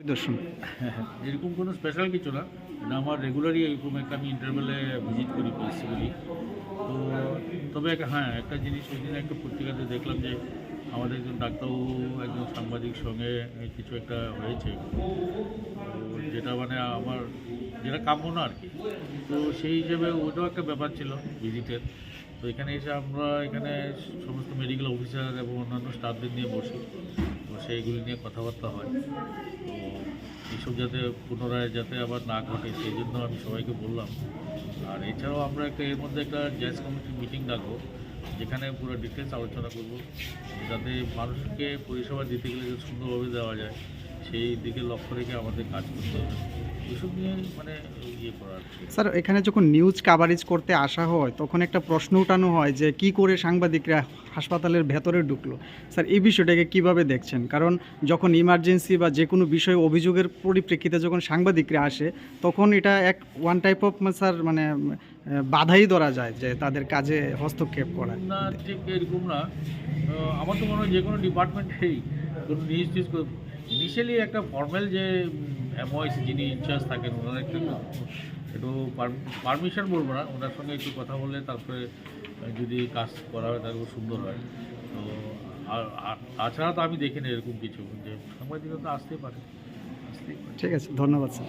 পরিদর্শন এরকম কোনো স্পেশাল কিছু না। আমার রেগুলারই এরকম একটা আমি ইন্টারভেলে ভিজিট করি বেসিক্যালি তো তবে হ্যাঁ একটা জিনিস ওই দিন একটা পত্রিকাতে দেখলাম যে আমাদের একজন ডাক্তারবাবু, একজন সাংবাদিক সঙ্গে কিছু একটা হয়েছে। যেটা মানে আমার, যেটা কাম্য না আর কি। তো সেই হিসেবে ওটাও একটা ব্যাপার ছিল ভিজিটের তো এখানে এসে আমরা এখানে সমস্ত মেডিকেল অফিসার এবং অন্যান্য স্টাফদের নিয়ে বসি। তো সেইগুলি নিয়ে কথাবার্তা হয়। তো এইসব যাতে পুনরায় যাতে আবার না ঘটে, সেই জন্য আমি সবাইকে বললাম। আর এছাড়াও আমরা একটা এর মধ্যে একটা জ্যাজ কমিটির মিটিং ডাকবো, যেখানে পুরো ডিটেলস আলোচনা করব। যাতে মানুষকে পরিষেবা দিতে গেলে সুন্দরভাবে দেওয়া যায়। সেই দিকে লক্ষ্য রেখে আমাদের কাজ করতে হবে। এসব নিয়ে মানে ইয়ে স্যার এখানে যখন নিউজ কাভারেজ করতে আসা হয় তখন একটা প্রশ্ন উঠানো হয় যে কি করে সাংবাদিকরা হাসপাতালের ভেতরে ঢুকলো? স্যার এই বিষয়টাকে কীভাবে দেখছেন? কারণ যখন ইমার্জেন্সি বা যে কোনো বিষয়ে অভিযোগের পরিপ্রেক্ষিতে যখন সাংবাদিকরা আসে তখন এটা এক ওয়ান টাইপ অফ স্যার মানে বাধাই ধরা যায় যে তাদের কাজে হস্তক্ষেপ করা। না ঠিক এরকম না। আমার তো মনে হয় যে কোনো ডিপার্টমেন্টেই কোনো নিউজ টিউজ ইনিশিয়ালি একটা ফর্মাল যে এমওয়াইস যিনি ইনচার্জ থাকেন ওনার একটু একটু পারমিশন বলব না, ওনার সঙ্গে একটু কথা বললে তারপরে যদি কাজ করা হয় তাহলে সুন্দর হয়। তো তাছাড়া তো আমি দেখিনি এরকম কিছু, যে সাংবাদিকতা আসতেই পারে। আসতেই পারে। ঠিক আছে, ধন্যবাদ স্যার।